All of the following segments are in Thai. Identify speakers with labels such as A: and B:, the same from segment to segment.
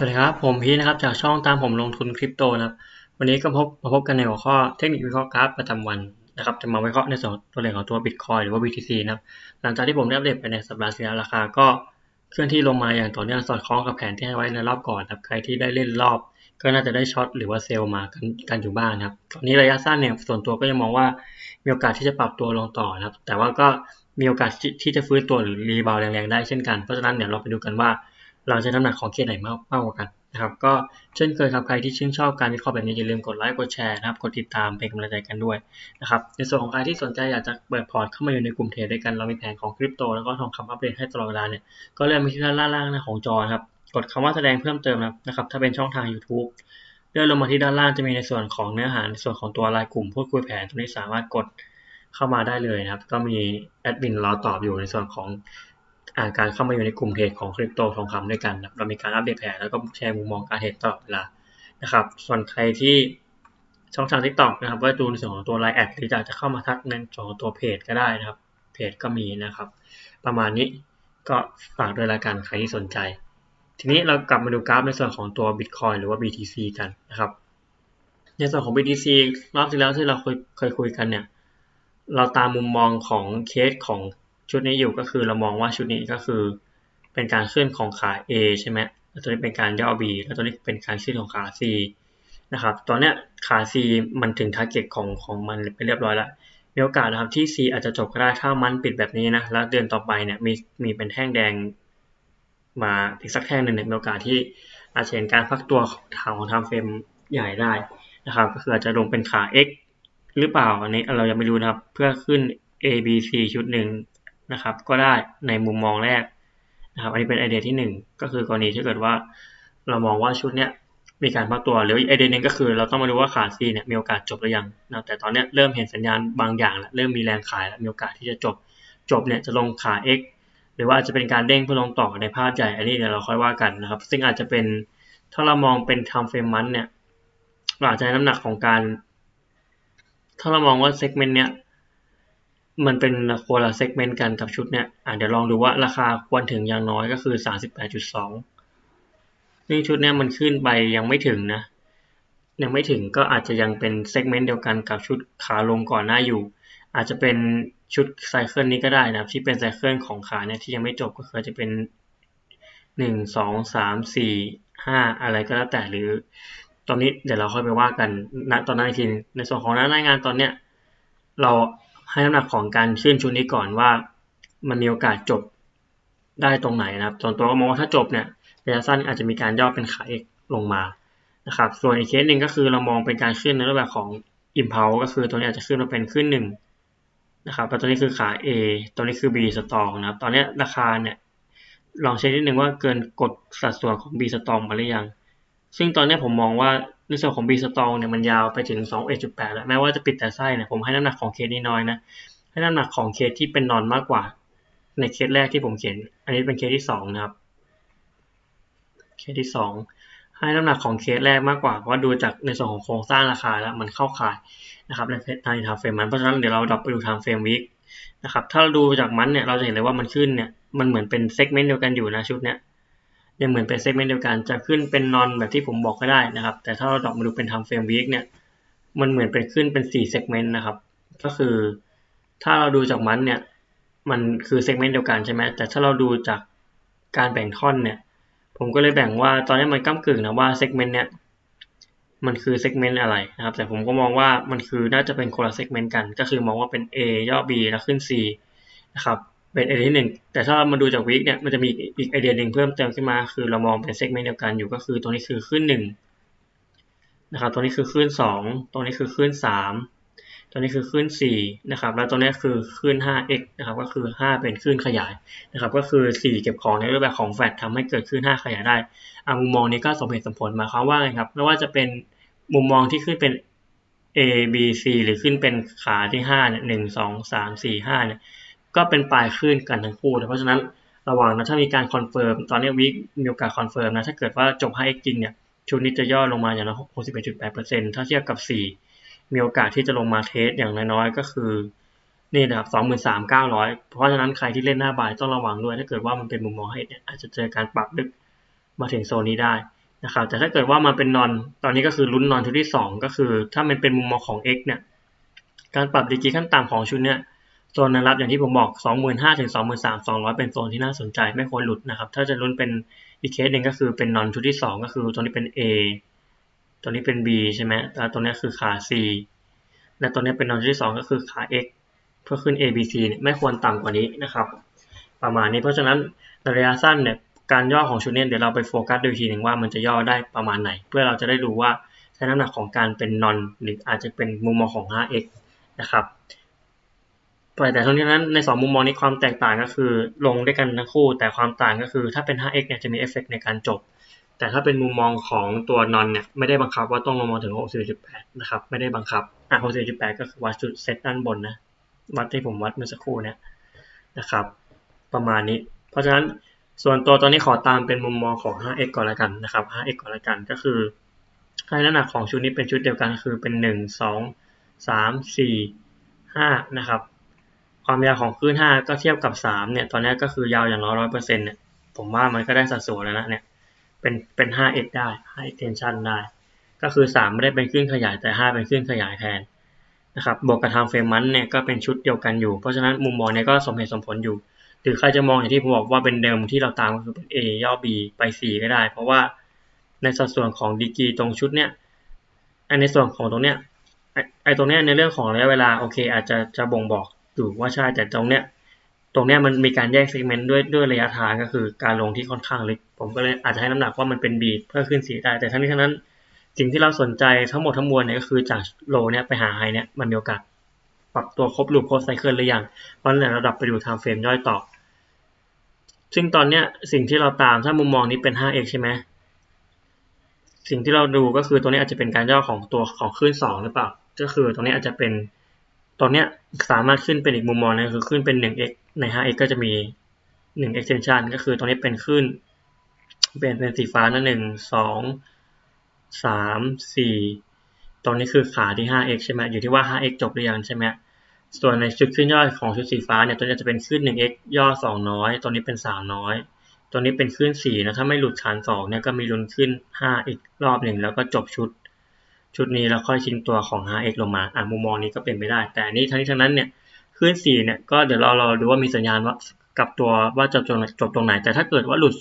A: สวัสดีครับ ผมพีชนะครับ จากช่องตามผมลงทุนคริปโตนะครับ วันนี้ก็พบมาพบกันในหัวข้อเทคนิควิเคราะห์กราฟประจำวันนะครับ จะมาวิเคราะห์ในส่วนตัวเลขของตัว Bitcoin หรือว่า BTC นะครับ หลังจากที่ผมได้อัปเดตไปในสัปดาห์ที่แล้วราคาก็เคลื่อนที่ลงมาอย่างต่อเนื่องสอดคล้องกับแผนที่ให้ไว้ในรอบก่อนครับ ใครที่ได้เล่นรอบ ก็น่าจะได้ช็อตหรือว่าเซลล์มากันกันอยู่บ้างนะครับ ตอนนี้ระยะสั้นเนี่ยส่วนตัวก็ยังมองว่ามีโอกาสที่จะปรับตัวลงต่อนะครับ แต่ว่าก็มีโอกาสที่จะฟื้นตัวหรือรีบาวแรงๆได้เช่นกัน เพราะฉะนั้นเดี๋ยวเราไปดูกันว่า เราจะน้ำหนักของเคสไหนมากมากกว่ากันนะครับ ก็เช่นเคยครับใครที่ชื่นชอบการวิเคราะห์แบบนี้อย่าลืมกดไลค์กดแชร์นะครับกดติดตามเป็นกำลังใจกันด้วยนะครับในส่วนของใครที่สนใจอยากจะเปิดพอร์ตเข้ามาอยู่ในกลุ่มเทรดด้วยกันเรามีแผนของคริปโตแล้วก็ทองคำอัปเดตให้ตลอดเวลาเนี่ยก็เลื่อนไปที่ด้านล่างๆของจอครับกดคำว่าแสดงเพิ่มเติมนะครับ ถ้าเป็นช่องทาง YouTube เลื่อนลงมาที่ด้านล่างจะมีในส่วนของเนื้อหาในส่วนของตัวรายกลุ่มพูดคุยแผนตรงนี้สามารถกดเข้ามาได้เลยนะครับ ก็มีแอดมินรอตอบอยู่ในส่วนของ การเข้ามาอยู่ในกลุ่มเทรดของคริปโตทองคำด้วยกันเรามีการอัปเดตแผนแล้วก็แชร์มุมมองการเทรดตลอดเวลานะครับ ส่วนใครที่ช่องทางทิกตอกนะครับว่าดูในส่วนของตัวไลน์แอดหรืออยากจะเข้ามาทักในส่วนของตัวเพจก็ได้นะครับ เพจก็มีนะครับ ประมาณนี้ก็ฝากด้วยละกันใครที่สนใจ ทีนี้เรากลับมาดูกราฟในส่วนของตัว Bitcoin หรือว่า BTC กันนะครับ ในส่วนของ BTC รอบที่แล้วที่เราเคยเคยคุยกันเนี่ย เราตามมุมมองของเคสของ ชุดนี้อยู่ก็คือเรามองว่าชุดนี้ก็คือเป็นการขึ้นของขา A ใช่ไหมแล้วตัวนี้เป็นการย่อ B แล้วตัวนี้เป็นการขึ้นของขา C นะครับตอนนี้ขา C มันถึงทาร์เก็ตของของมันไปเรียบร้อยแล้วมีโอกาสนะครับที่ C อาจจะจบก็ได้ถ้ามันปิดแบบนี้นะแล้วเดือนต่อไปเนี่ยมีมีเป็นแท่งแดงมาอีกสักแท่งหนึ่งเนี่ยมีโอกาสที่อาจจะเห็นการพักตัวทางของทำเฟรมใหญ่ได้นะครับก็คืออาจจะลงเป็นขา X หรือเปล่าอันนี้เรายังไม่รู้นะครับเพื่อขึ้น A B C ชุดหนึ่ง นะครับ ก็ได้ในมุมมองแรกนะครับ อันนี้เป็นไอเดียที่ 1 ก็คือกรณีที่เกิดว่า เรามองว่าชุดเนี้ยมีการพักตัวหรือไอเดียนึงก็คือ เราต้องมาดูว่าขาซีเนี่ยมีโอกาสจบหรือยังนะแต่ตอนนี้เริ่มเห็นสัญญาณบางอย่างแล้วเริ่มมีแรงขายแล้วมีโอกาสที่จะจบจบเนี่ยจะลงขา X หรือว่าจะเป็นการเด้งเพื่อลงต่อในภาพใหญ่อันนี้เดี๋ยวเราค่อยว่ากันนะครับ ซึ่งอาจจะเป็นถ้าเรามองเป็นทำเฟรมมันเนี่ยเราอาจจะน้ำหนักของการ ถ้าเรามองว่าเซกเมนต์เนี้ย มันเป็นคนละเซกเมนต์กันกับชุดเนี้ยอ่าเดี๋ยวลองดูว่าราคาควรถึงอย่างน้อยก็คือ 38.2 ซึ่งชุดเนี้ยมันขึ้นไปยังไม่ถึงนะ ยังไม่ถึงก็อาจจะยังเป็นเซกเมนต์เดียวกันกับชุดขาลงก่อนหน้าอยู่ อาจจะเป็นชุดไซเคิลนี้ก็ได้นะที่เป็นไซเคิลของขาเนี่ยที่ยังไม่จบก็คือจะเป็นหนึ่งสองสามสี่ห้าอะไรก็แล้วแต่หรือ ตอนนี้เดี๋ยวเราค่อยไปว่ากันณตอนนั้นอีกทีในส่วนของหน้างานตอนเนี้ยเรา ให้น้ำหนักของการขึ้นชุดนี้ก่อนว่า มันมีโอกาสจบได้ตรงไหนนะครับส่วนตัวก็มองว่าถ้าจบเนี่ยระยะสั้นอาจจะมีการย่อเป็นขาเอกลงมานะครับ ส่วนอีกเคสหนึ่งก็คือเรามองเป็นการขึ้นในรูปแบบของ impulse ก็คือตัวนี้อาจจะขึ้นมาเป็นขึ้นหนึ่งนะครับแล้วตัวนี้คือขา A ตัวนี้คือ B สตองนะครับ ตอนนี้ราคาเนี่ยลองเช็คนิดนึงว่าเกินกดสัดส่วนของ B สตองมาหรือยัง ซึ่งตอนนี้ผมมองว่า ในส่วนของ B strong เนี่ยมันยาวไปถึง 21.8 แล้วแม้ว่าจะปิดแต่ไส้เนี่ยผมให้น้ำหนักของเคสนี้น้อยนะให้น้ำหนักของเคสที่เป็นนอนมากกว่า ในเคสแรกที่ผมเขียน อันนี้เป็นเคสที่2นะครับเคสที่ 2 ให้น้ำหนักของเคสแรกมากกว่าเพราะดูจากในส่วนของโครงสร้างราคาแล้วมันเข้าขายนะครับในในทางเฟรมมันเพราะฉะนั้นเดี๋ยวเราดับไปดูทางเฟรมวิกนะครับถ้าเราดูจากมันเนี่ยเราจะเห็นเลยว่ามันขึ้นเนี่ยมันเหมือนเป็นเซกเมนต์เดียวกันอยู่นะชุดเนี้ย ยังเหมือนเป็นเซกเมนต์เดียวกัน จะขึ้นเป็นนอนแบบที่ผมบอกก็ได้นะครับ แต่ถ้าเราดอกมาดูเป็นทำเฟรมวีคเนี่ย มันเหมือนเป็นขึ้นเป็น4เซกเมนต์นะครับ ก็คือ ถ้าเราดูจากมันเนี่ย มันคือเซกเมนต์เดียวกันใช่ไหมแต่ถ้าเราดูจากการแบ่งท่อนเนี่ย ผมก็เลยแบ่งว่าตอนนี้มันก้ากึ่งนะว่าเซกเมนต์เนี่ย มันคือเซกเมนต์อะไรนะครับ แต่ผมก็มองว่ามันคือน่าจะเป็นคนละเซกเมนต์กัน ก็คือมองว่าเป็น A ย่อ B แล้วขึ้น C นะครับ เป็นไอเดียที่หนึ่ง แต่ถ้ามาดูจากวิกเนี่ยมันจะมีอีกไอเดียหนึ่งเพิ่มเติมขึ้นมา คือเรามองเป็นเซกเมนต์เดียวกันอยู่ก็คือตรงนี้คือขึ้นหนึ่งนะครับตรงนี้คือขึ้นสองตรงนี้คือขึ้นสามตรงนี้คือขึ้นสี่นะครับ แล้วตรงนี้คือขึ้น 5x นะครับ ก็คือ 5 เป็นขึ้นขยายนะครับ ก็คือ 4 เก็บของในรูปแบบของแฟลตทำให้เกิดขึ้น 5 ขยายได้อามุมมองนี้ก็สมเหตุสมผลมาเขาว่าไงครับ ไม่ว่าจะเป็นมุมมองที่ขึ้นเป็น A B C หรือขึ้นเป็นขาที่5เนี่ยหนึ่งสองสามสี่ห้าเนี่ย ก็เป็นปลายคลื่นกันทั้งคู่เพราะฉะนั้นระหว่างนะถ้ามีการคอนเฟิร์มตอนนี้วิกมีโอกาสคอนเฟิร์มนะถ้าเกิดว่าจบ 5x จริงเนี่ยชุดนี้จะย่อลงมาอย่างน้อย61.8%ถ้าเทียบกับ 4 มีโอกาสที่จะลงมาเทสอย่างน้อยๆก็คือนี่นะครับ23,900 เพราะฉะนั้นใครที่เล่นหน้าบายต้องระวังด้วย ถ้าเกิดว่ามันเป็นมุมมองให้เนี่ยอาจจะเจอการปรับลึกมาถึงโซนนี้ได้นะครับ แต่ถ้าเกิดว่ามันเป็นนอน ตอนนี้ก็คือลุ้นนอนชุดที่ 2 ก็คือ ถ้ามันเป็นมุมมองของ x เนี่ย การปรับดีกีขั้นต่ำของชุดเนี่ย โซนนะครับอย่างที่ผมบอก 25,000ถึง23,200 เป็นโซนที่น่าสนใจไม่ควรหลุดนะครับ ถ้าจะลุ้นเป็นอีกเคสหนึ่งก็คือเป็นนอนชุดที่ 2 ก็คือตัวนี้เป็น A ตัวนี้เป็น B ใช่ไหมแล้วตัวนี้คือขา C และตัวนี้เป็นนอนชุดที่ 2 ก็คือขา X เพื่อขึ้น A B C เนี่ยไม่ควรต่ำกว่านี้นะครับ ประมาณนี้เพราะฉะนั้นระยะสั้นเนี่ยการย่อของชุดนี้เดี๋ยวเราไปโฟกัสดูทีหนึ่งว่ามันจะย่อได้ประมาณไหน เพื่อเราจะได้รู้ว่าใช้น้ำหนักของการเป็นนอนหรืออาจจะเป็นมุมมองของ 5x นะครับ แต่ทั้งนี้นั้นใน 2 มุมมองนี้ความแตกต่างก็คือลงด้วยกันทั้งคู่ แต่ความต่างก็คือถ้าเป็น 5x เนี่ยจะมีเอฟเฟกในการจบ แต่ถ้าเป็นมุมมองของตัวนอนเนี่ยไม่ได้บังคับว่าต้องลงมาถึง64.8นะครับ ไม่ได้บังคับ อะ64.8ก็คือวัดจุดเซตด้านบนนะ วัดที่ผมวัดเมื่อสักครู่เนี่ยนะครับ ประมาณนี้ เพราะฉะนั้นส่วนตัวตอนนี้ขอตามเป็นมุมมองของ 5x ก่อนละกันนะครับ 5x ก่อนละกันก็คือให้น้ำหนักของชุดนี้เป็นชุดเดียวกันคือเป็น 1 2 3 4 5 นะครับ ความยาวของคลื่น5ก็เทียบกับ3เนี่ย ตอนนี้ก็คือยาวอย่างน้อยร้อยเปอร์เซ็นต์เนี่ย ผมว่ามันก็ได้สัดส่วนแล้วนะเนี่ย เป็นเป็น 5x ได้5 extension ได้ ก็คือ3ไม่ได้เป็นคลื่นขยายแต่5เป็นคลื่นขยายแทนนะครับ บวกกับทางเฟรมมันเนี่ยก็เป็นชุดเดียวกันอยู่ เพราะฉะนั้นมุมมองเนี่ยก็สมเหตุสมผลอยู่ หรือใครจะมองอย่างที่ผมบอกว่าเป็นเดิมที่เราตามก็คือเป็น A ย่อ B ไป C ก็ได้ เพราะว่าในสัดส่วนของดีกีตรงชุดเนี้ยในส่วนของตรงเนี้ยไอตรงเนี้ยในเรื่องของระยะเวลาโอเค อาจจะจะบ่งบอก อยู่ว่าใช่แต่ตรงเนี้ยตรงเนี้ยมันมีการแยกเซกเมนต์ด้วยด้วยระยะทางก็คือการลงที่ค่อนข้างลึก ผมก็เลยอาจจะให้น้ำหนักว่ามันเป็น B เพื่อขึ้นสีได้แต่ทั้งนี้ทั้งนั้นสิ่งที่เราสนใจทั้งหมดทั้งมวลเนี่ยก็คือจากโลเนี่ยไปหาไฮเนี่ยมันมีโอกาสปรับตัวครบลูปครบไซเคิลหรือยังเพราะฉะนั้นเราดับไปดูไทม์เฟรมย่อยต่อ ซึ่งตอนเนี้ยสิ่งที่เราตามถ้ามุมมองนี้เป็น 5x ใช่ไหมสิ่งที่เราดูก็คือตัวนี้อาจจะเป็นการย่อของตัวของคลื่น2หรือเปล่า ก็คือตรงนี้อาจจะเป็น ตอนเนี้ยสามารถขึ้นเป็นอีกมุมมองนึงคือขึ้นเป็น 1x ใน 5x ก็จะมี 1 extension ก็คือตรงนี้เป็นขึ้น เป็นเป็นสีฟ้านั่นหนึ่งสองสามสี่ตรงนี้คือขาที่ 5x ใช่ไหมอยู่ที่ว่า 5x จบหรือยังใช่ไหมส่วนในชุดขึ้นย่อของชุดสีฟ้าเนี่ยตัวนี้จะเป็นขึ้น 1x ย่อ 2 น้อย ตัวนี้เป็น 3 น้อย ตัวนี้เป็นขึ้น4นะถ้าไม่หลุดฐาน2เนี่ยก็มีลุ้นขึ้น5อีกรอบหนึ่งแล้วก็จบชุด ชุดนี้แล้วค่อยชิงตัวของ 5x ลงมาอะมุมมองนี้ก็เป็นไปได้ แต่นี้ทั้งนี้ทั้งนั้นเนี่ยขึ้น4เนี่ยก็เดี๋ยวเรารอดูว่ามีสัญญาณว่ากับตัวว่าจบตรงจบตรงไหน แต่ถ้าเกิดว่าหลุด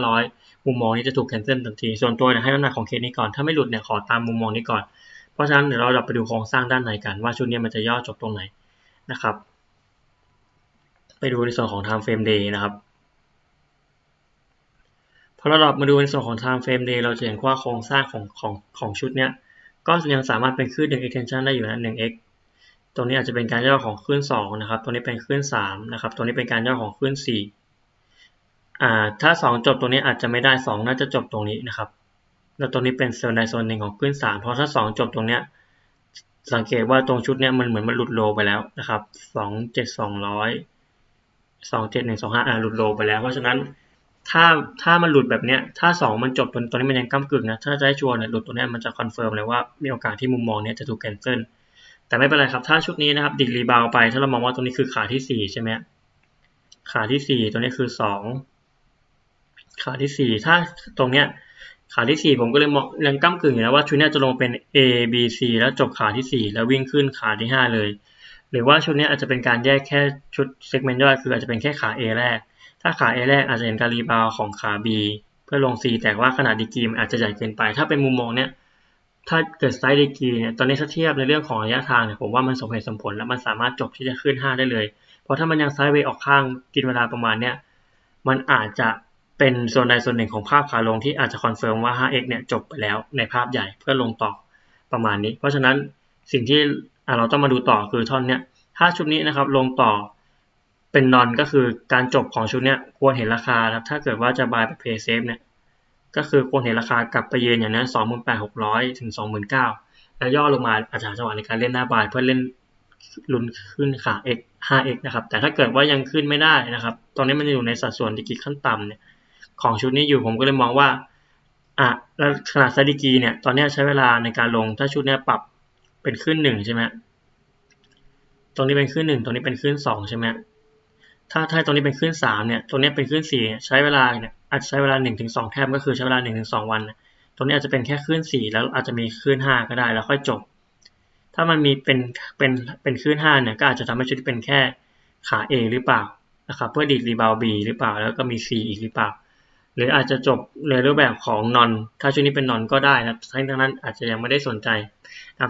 A: 26,500 มุมมองนี้จะถูกแคนเซิลทันที ส่วนตัวเนี่ยให้น้ำหนักของเคสนี้ก่อน ถ้าไม่หลุดเนี่ยขอตามมุมมองนี้ก่อน เพราะฉะนั้นเดี๋ยวเราไปดูโครงสร้างด้านในกัน ว่าชุดนี้มันจะย่อจบตรงไหนนะครับ ไปดูในส่วนของ time frame day นะครับพอเราดับมาดูในส่วนของ time frame day เราจะเห็นว่าโครงสร้างของของของชุดเนี้ย ก็ยังสามารถเป็นคลื่น1 extension ได้อยู่นะ 1x ตรงนี้อาจจะเป็นการย่อของคลื่น 2 นะครับ ตรงนี้เป็นคลื่น 3 นะครับ ตรงนี้เป็นการย่อของคลื่น 4 อ่า ถ้า 2 จบตรงนี้อาจจะไม่ได้ 2 น่าจะจบตรงนี้นะครับ แล้วตรงนี้เป็นโซนใดโซนหนึ่งของคลื่น 3 เพราะถ้า 2 จบตรงเนี้ย สังเกตว่าตรงชุดเนี้ยมันเหมือนมันหลุดโลไปแล้วนะครับสองเจ็ดสองร้อยสองเจ็ดหนึ่งสองห้าอ่าหลุดโลไปแล้ว เพราะฉะนั้น ถ้าถ้ามันหลุดแบบเนี้ย ถ้าสองมันจบตรงตรงนี้มันยังก้ากึ่งนะ ถ้าจะให้ชัวร์เนี่ยหลุดตัวนี้มันจะคอนเฟิร์มเลยว่ามีโอกาสที่มุมมองเนี้ยจะถูกแคนเซิลแต่ไม่เป็นไรครับ ถ้าชุดนี้นะครับดิกรีบาวไป ถ้าเรามองว่าตรงนี้คือขาที่สี่ใช่ไหมขาที่สี่ตัวนี้คือสองขาที่สี่ถ้าตรงเนี้ยขาที่ 4 ผมก็เลยมองยังก้ากึ่งอยู่นะว่าชุดนี้จะลงเป็น A B C แล้วจบขาที่ 4 แล้ววิ่งขึ้นขาที่ 5 เลย หรือว่าชุดนี้อาจจะเป็นการแยกแค่ชุดเซกเมนต์ย่อยคืออาจจะเป็นแค่ขา A แรก ถ้าขา A แรกอาจจะเห็นการรีบาวของขา B เพื่อลง C แต่ว่าขนาดดีกีมอาจจะใหญ่เกินไป ถ้าเป็นมุมมองเนี้ยถ้าเกิดไซส์ดีกีเนี่ยตอนนี้ถ้าเทียบในเรื่องของระยะทางเนี่ยผมว่ามันสมเหตุสมผล และมันสามารถจบที่จะขึ้น 5 ได้เลย เพราะถ้ามันยังไซด์เวย์ออกข้างกินเวลาประมาณเนี้ยมันอาจจะเป็นส่วนใดส่วนหนึ่งของภาพขาลงที่อาจจะคอนเฟิร์มว่า 5x เนี่ยจบไปแล้วในภาพใหญ่เพื่อลงต่อประมาณนี้ เพราะฉะนั้นสิ่งที่เราต้องมาดูต่อคือท่อนเนี้ยถ้าชุดนี้นะครับลงต่อ เป็นนอนก็คือการจบของชุดเนี้ยควรเห็นราคาครับถ้าเกิดว่าจะบายไปเพย์เซฟเนี่ยก็คือควรเห็นราคากลับไปเยืนอย่างนั้นสองหมื่นแปดหกร้อยถึงสองหมื่นเก้าแล้วย่อลงมาอาจจะจังหวะในการเล่นหน้าบายเพื่อเล่นลุ้นขึ้นขา x 5x นะครับ แต่ถ้าเกิดว่ายังขึ้นไม่ได้นะครับ ตอนนี้มันอยู่ในสัดส่วนดิกิขั้นต่ำเนี่ยของชุดนี้อยู่ผมก็เลยมองว่าอะแล้วขนาดไซดิกีเนี่ยตอนนี้ใช้เวลาในการลงถ้าชุดนี้ปรับเป็นขึ้นหนึ่งใช่ไหมตรงนี้เป็นขึ้นหนึ่งตรงนี้เป็นขึ้นสองใช่ไหม ถ้าถ้าตรงนี้เป็นขึ้นสามเนี่ยตรงนี้เป็นขึ้นสี่ใช้เวลาเนี่ยอาจจะใช้เวลาหนึ่งถึงสองแทบก็คือใช้เวลาหนึ่งถึงสองวันตรงนี้อาจจะเป็นแค่คลื่นสี่แล้วอาจจะมีคลื่นห้าก็ได้แล้วค่อยจบ ถ้ามันมีเป็นเป็นเป็นคลื่นห้าเนี่ยก็อาจจะทำให้ชุดเป็นแค่ขา A หรือเปล่านะครับเพื่อดีดรีบาว B หรือเปล่าแล้วก็มี C อีกหรือเปล่า หรืออาจจะจบในรูปแบบของนอนถ้าชุดนี้เป็นนอนก็ได้นะทั้งนั้นอาจจะยังไม่ได้สนใจ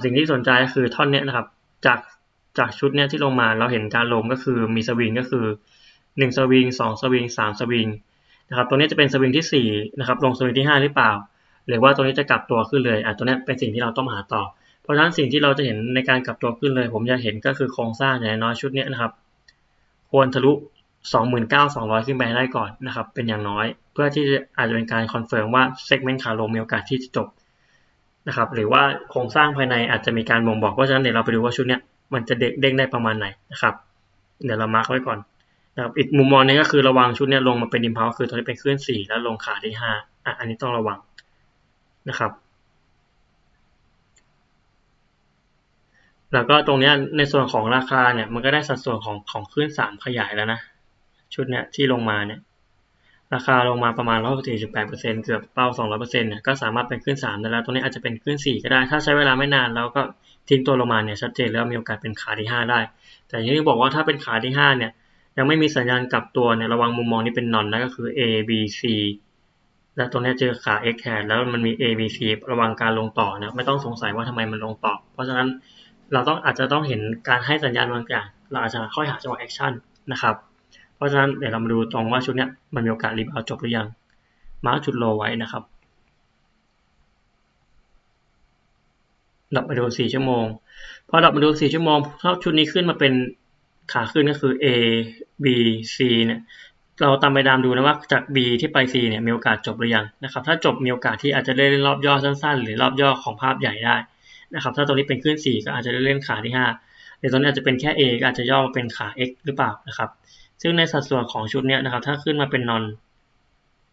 A: สิ่งที่สนใจก็คือท่อนเนี้ยนะครับจาก จากชุดเนี้ยที่ลงมาเราเห็นการลงก็คือมีสวิงก็คือ 1 สวิง 2 สวิง 3 สวิงนะครับตัวนี้จะเป็นสวิงที่ 4 นะครับ ลงสวิงที่ 5 หรือเปล่า หรือว่าตัวนี้จะกลับตัวขึ้นเลยอะตัวนี้เป็นสิ่งที่เราต้องหาต่อ เพราะฉะนั้นสิ่งที่เราจะเห็นในการกลับตัวขึ้นเลย ผมจะเห็นก็คือโครงสร้างอย่างน้อยชุดนี้นะครับ ควรทะลุ 29,200 ขึ้นไปได้ก่อนนะครับ เป็นอย่างน้อย เพื่อที่จะอาจจะเป็นการคอนเฟิร์มว่าเซกเมนต์ขาลงมีโอกาสที่จะจบนะครับ หรือว่าโครงสร้างภายในอาจจะมีการบ่งบอก เพราะฉะนั้นเดี๋ยวเราไปดูว่าชุดนี้ มันจะเด้งได้ประมาณไหนนะครับ เดี๋ยวเรามาร์กไว้ก่อนนะครับอีกมุมมองนึงก็คือระวังชุดนี้ลงมาเป็นดิมเพลคือตอนนี้เป็นคลื่น4 แล้วลงขาที่5อะอันนี้ต้องระวังนะครับแล้วก็ตรงนี้ในส่วนของราคาเนี่ยมันก็ได้สัดส่วนของของคลื่น3 ขยายแล้วนะ ชุดเนี้ยที่ลงมาเนี่ย ราคาลงมาประมาณ148%เกือบเป้า 200%เนี่ยก็สามารถเป็นขึ้น 3 ได้แล้ว ตรงนี้อาจจะเป็นขึ้น 4 ก็ได้ ถ้าใช้เวลาไม่นานแล้วก็ทิ้งตัวลงมาเนี่ยชัดเจนแล้วมีโอกาสเป็นขาที่ 5 ได้ แต่อย่างที่บอกว่าถ้าเป็นขาที่ 5 เนี่ยยังไม่มีสัญญาณกลับตัวเนี่ยระวังมุมมองนี้เป็นนอนนะก็คือ A B C แล้วตรงนี้เจอขา X แทนแล้วมันมี A B C ระวังการลงต่อนะไม่ต้องสงสัยว่าทำไมมันลงต่อ เพราะฉะนั้นเราต้องอาจจะต้องเห็นการให้สัญญาณบางอย่างเราอาจจะค่อยหาจังหวะแอคชั่นนะครับ เพราะฉะนั้นเดี๋ยวเรามาดูตรงว่าชุดนี้มันมีโอกาสรีบาวจบหรือยัง มาร์กจุดโลไว้นะครับดับมาดู 4 ชั่วโมง พอดับมาดู 4 ชั่วโมงถ้าชุดนี้ขึ้นมาเป็นขาขึ้นก็คือ A B C เนี่ยเราตามไปดามดูนะว่าจาก B ที่ไป C เนี่ยมีโอกาสจบหรือยังนะครับถ้าจบมีโอกาสที่อาจจะได้เล่นรอบย่อสั้นๆ หรือรอบย่อของภาพใหญ่ได้นะครับถ้าตรงนี้เป็นขึ้น 4 ก็อาจจะได้เล่นขาที่5หรือตรงนี้อาจจะเป็นแค่ A ก็อาจจะย่อมาเป็นขา X หรือเปล่านะครับ ซึ่งในสัดส่วนของชุดนี้นะครับถ้าขึ้นมาเป็นนอน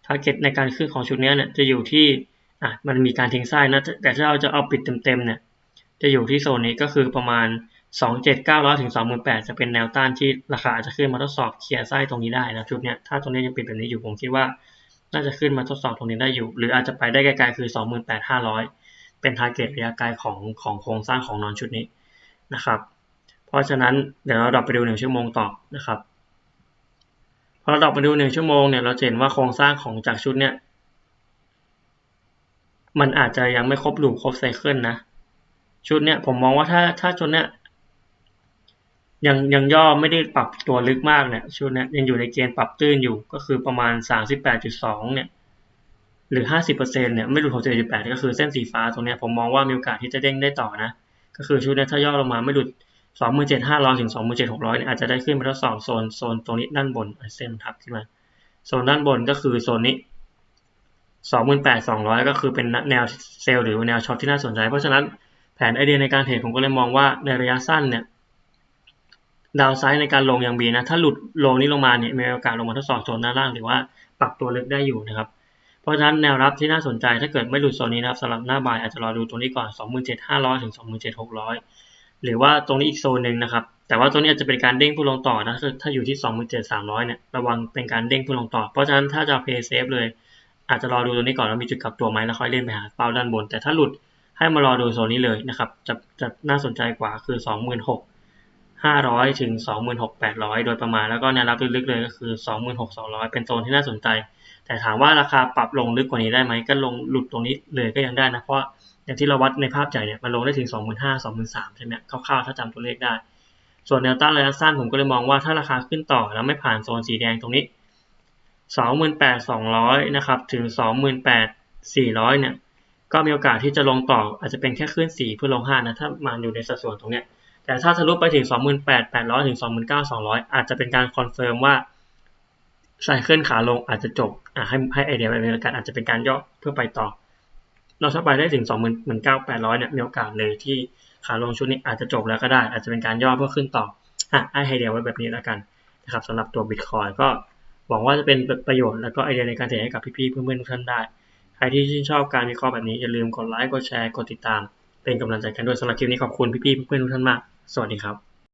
A: ทาร์เก็ตในการขึ้นของชุดนี้เนี่ยจะอยู่ที่อะมันมีการทิ้งไส้นะแต่ถ้าเราจะเอาปิดเต็มๆเนี่ยจะอยู่ที่โซนนี้ก็คือประมาณ 2,7,900ถึง28,000จะเป็นแนวต้านที่ราคาอาจจะขึ้นมาทดสอบเคลียร์ไส้ตรงนี้ได้นะชุดเนี้ยถ้าตรงนี้ยังปิดแบบนี้อยู่ผมคิดว่า น่าจะขึ้นมาทดสอบตรงนี้ได้อยู่ หรืออาจจะไปได้ไกลๆคือ 28,500 เป็นทาร์เก็ตระยะไกลของของโครงสร้างของนอนชุดนี้นะครับ เพราะฉะนั้นเดี๋ยวเราดับไปดูหนึ่งชั่วโมงต่อนะครับ พอเราดอกมาดูหนึ่งชั่วโมงเนี่ยเราเห็นว่าโครงสร้างของจากชุดเนี่ย มันอาจจะยังไม่ครบหลูปครบไซเคิลนะ ชุดเนี่ยผมมองว่าถ้าถ้าชุดเนี่ยยังยังย่อไม่ได้ปรับตัวลึกมากเนี่ยชุดเนี่ยยังอยู่ในเกณฑ์ปรับตื้นอยู่ก็คือประมาณสามสิบแปดจุดสองเนี่ย หรือห้าสิบเปอร์เซ็นเนี่ยไม่หลุดหกเจ็ดจุดแปดก็คือเส้นสีฟ้าตรงเนี้ผมมองว่ามีโอกาสที่จะเด้งได้ต่อนะ ก็คือชุดเนี่ยถ้าย่อลงมาไม่หลุด สองหมื่นเจ็ดห้าร้อยถึงสองหมื่นเจ็ดหกร้อยเนี่ยอาจจะได้ขึ้นมาทดสอบโซนโซนตรงนี้ด้านบนเส้นทับขึ้นมาโซนด้านบนก็คือโซนนี้สองหมื่นแปดสองร้อยก็คือเป็นแนวเซลล์หรือแนวช็อตที่น่าสนใจ เพราะฉะนั้นแผนไอเดียในการเทรดผมก็เลยมองว่าในระยะสั้นเนี่ยดาวไซด์ในการลงอย่างบีนะ ถ้าหลุดโลนี้ลงมาเนี่ยมีโอกาสลงมาทดสอบโซนด้านล่างหรือว่าปรับตัวลึกได้อยู่นะครับ เพราะฉะนั้นแนวรับที่น่าสนใจถ้าเกิดไม่หลุดโซนนี้นะครับสำหรับหน้าบ่ายอาจจะรอดูตรงนี้ก่อน 27,500 ถึง 27,600 หรือว่าตรงนี้อีกโซนหนึ่งนะครับ แต่ว่าตรงนี้อาจจะเป็นการเด้งผู้ลงต่อนะถ้าอยู่ที่ 27,300 เนี่ย ระวังเป็นการเด้งผู้ลงต่อ เพราะฉะนั้นถ้าจะเพย์เซฟเลย อาจจะรอดูตรงนี้ก่อนแล้วมีจุดกลับตัวไหมแล้วค่อยเล่นไปหาเป้าด้านบน แต่ถ้าหลุดให้มารอดูโซนนี้เลยนะครับ จะจะน่าสนใจกว่าคือ 26,500 ถึง 26,800 โดยประมาณ แล้วก็แนวรับลึกๆเลยก็คือ 26,200 เป็นโซนที่น่าสนใจ แต่ถามว่าราคาปรับลงลึกกว่านี้ได้ไหมก็ลงหลุดตรงนี้เลยก็ยังได้นะ เพราะ อย่างที่เราวัดในภาพใหญ่เนี่ยมันลงได้ถึง 25,000 23,000ใช่ไหมคร่าวๆถ้าจำตัวเลขได้ ส่วนแนวต้านระยะสั้นผมก็เลยมองว่าถ้าราคาขึ้นต่อแล้วไม่ผ่านโซนสีแดงตรงนี้ 28,200 นะครับถึง 28,400 เนี่ยก็มีโอกาสที่จะลงต่ออาจจะเป็นแค่ขึ้น 4 เพื่อลง 5 นะ ถ้ามาอยู่ในสัดส่วนตรงเนี้ยแต่ถ้าทะลุไปถึง 28,800 ถึง 29,200 อาจจะเป็นการคอนเฟิร์มว่าไซเคิลขาลงอาจจะจบให้ให้ไอเดียไปในการอาจจะเป็นการย่อเพื่อไปต่อ เราถ้าไปได้ถึงสองหมื่นหมื่นเนี่ยมีโอกาสเลยที่ขาลงชุดนี้อาจจะจบแล้วก็ได้ อาจจะเป็นการย่อเพื่อขึ้นต่ออะไอไอเดียไว้แบบนี้แล้วกันนะครับสำหรับตัวบิตคอยก็หวังว่าจะเป็นประโยชน์แล้วก็ไอเดียในการเทรดให้กับพี่ๆเพื่อนๆทุกท่านได้ ใครที่ชื่นชอบการวิเคราะห์แบบนี้อย่าลืมกดไลค์กดแชร์กดติดตาม เป็นกำลังใจกันด้วยสำหรับคลิปนี้ขอบคุณพี่ๆเพื่อนๆทุกท่านมาก สวัสดีครับ